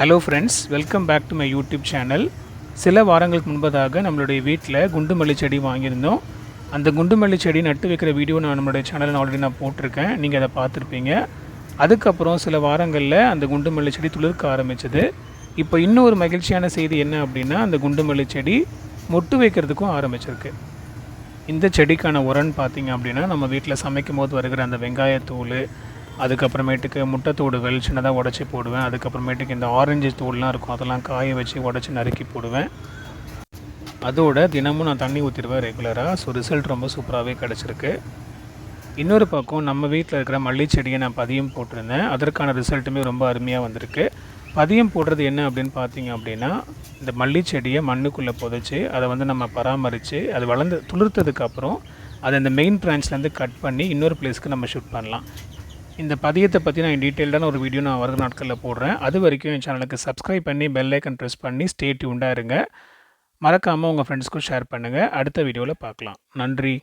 Hello friends welcome back to my YouTube channel சில வாரங்களுக்கு முன்பதாக நம்மளுடைய வீட்டில் குண்டு மல்லி செடி வாங்கியிருந்தோம். அந்த குண்டு மல்லி செடி நட்டு வைக்கிற வீடியோ நான் நம்மளுடைய சேனலில் ஆல்ரெடி நான் போட்டிருக்கேன். நீங்கள் அதை பார்த்துருப்பீங்க. அதுக்கப்புறம் சில வாரங்களில் அந்த குண்டு மல்லி செடி துளிர்க்க ஆரம்பிச்சது. இப்போ இன்னொரு மகிழ்ச்சியான செய்தி என்ன அப்படின்னா அந்த குண்டு மல்லி செடி மொட்டு வைக்கிறதுக்கும் ஆரம்பிச்சிருக்கு. இந்த செடிக்கான உரன் பார்த்தீங்க அப்படின்னா நம்ம வீட்டில் சமைக்கும் போது வருகிற அந்த வெங்காயத்தூள் அதுக்கப்புறமேட்டுக்கு முட்டை தோடுகள் சின்னதாக உடச்சி போடுவேன். அதுக்கப்புறமேட்டுக்கு இந்த ஆரஞ்சு தூள்லாம் இருக்கும் அதெல்லாம் காய வச்சு உடச்சி நறுக்கி போடுவேன். அதோட தினமும் நான் தண்ணி ஊற்றிடுவேன் ரெகுலராக ஸோ ரிசல்ட் ரொம்ப சூப்பராகவே கிடச்சிருக்கு. இன்னொரு பக்கம் நம்ம வீட்டில் இருக்கிற மல்லி செடியை நான் பதியம் போட்டிருந்தேன். அதற்கான ரிசல்ட்டுமே ரொம்ப அருமையாக வந்திருக்கு. பதியம் போடுறது என்ன அப்படின்னு பார்த்தீங்க அப்படின்னா இந்த மல்லி செடியை மண்ணுக்குள்ளே புதைச்சி அதை வந்து நம்ம பராமரித்து அது வளர்ந்து துளிர்த்ததுக்கப்புறம் அதை இந்த மெயின் பிரான்ச்லேருந்து கட் பண்ணி இன்னொரு பிளேஸ்க்கு நம்ம ஷூட் பண்ணலாம். இந்த பதியத்தை பற்றி நான் டீட்டெயில்டான ஒரு வீடியோ நான் வர நாட்களில் போடுறேன். அது வரைக்கும் என் சேனலுக்கு சப்ஸ்கிரைப் பண்ணி பெல் ஐக்கன் ப்ரெஸ் பண்ணி ஸ்டே டியூண்டாக இருங்க. மறக்காமல் உங்கள் ஃப்ரெண்ட்ஸ்க்கும் ஷேர் பண்ணுங்கள் அடுத்த வீடியோவில் பார்க்கலாம் நன்றி.